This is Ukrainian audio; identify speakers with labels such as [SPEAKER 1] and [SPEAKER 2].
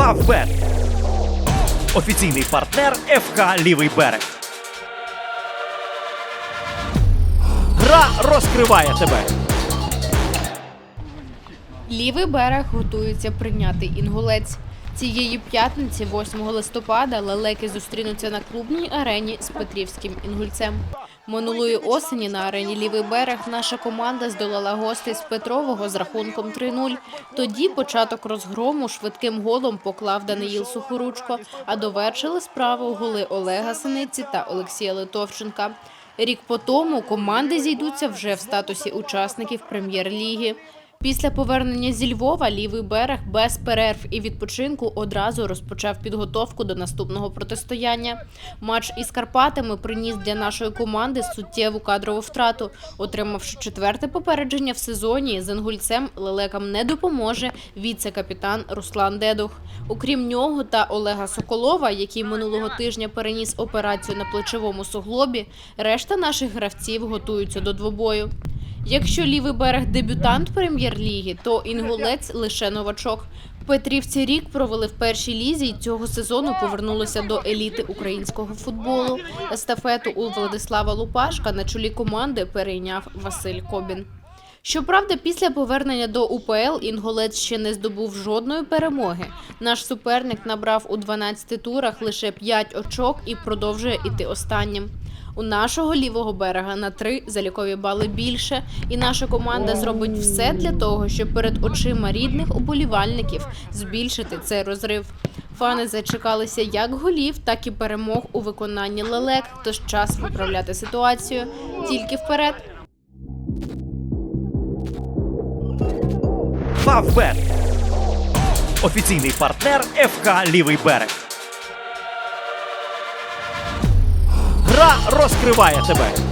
[SPEAKER 1] Фавбет. Офіційний партнер ФК Лівий берег. Гра розкриває тебе.
[SPEAKER 2] Лівий берег готується прийняти інгулець. Цієї п'ятниці, 8 листопада, лелеки зустрінуться на клубній арені з Петрівським інгульцем. Минулої осені на арені Лівий берег наша команда здолала гостей з Петрового з рахунком 3-0. Тоді початок розгрому швидким голом поклав Даниїл Сухоручко, а довершили справу голи Олега Синиці та Олексія Литовченка. Рік по тому команди зійдуться вже в статусі учасників прем'єр-ліги. Після повернення зі Львова лівий берег без перерв і відпочинку одразу розпочав підготовку до наступного протистояння. Матч із Карпатами приніс для нашої команди суттєву кадрову втрату. Отримавши четверте попередження в сезоні, з інгульцем лелекам не допоможе віце-капітан Руслан Дедух. Окрім нього та Олега Соколова, який минулого тижня переніс операцію на плечовому суглобі, решта наших гравців готуються до двобою. Якщо лівий берег дебютант прем'єр-ліги, то інгулець лише новачок. Петрівці рік провели в першій лізі і цього сезону повернулися до еліти українського футболу. Естафету у Владислава Лупашка на чолі команди перейняв Василь Кобін. Щоправда, після повернення до УПЛ інгулець ще не здобув жодної перемоги. Наш суперник набрав у 12 турах лише 5 очок і продовжує іти останнім. У нашого лівого берега на три залікові бали більше, і наша команда зробить все для того, щоб перед очима рідних уболівальників збільшити цей розрив. Фани зачекалися як голів, так і перемог у виконанні лелек. Тож час виправляти ситуацію тільки вперед.
[SPEAKER 1] Фавбет. Офіційний партнер ФК Лівий берег. Гра розкриває тебе.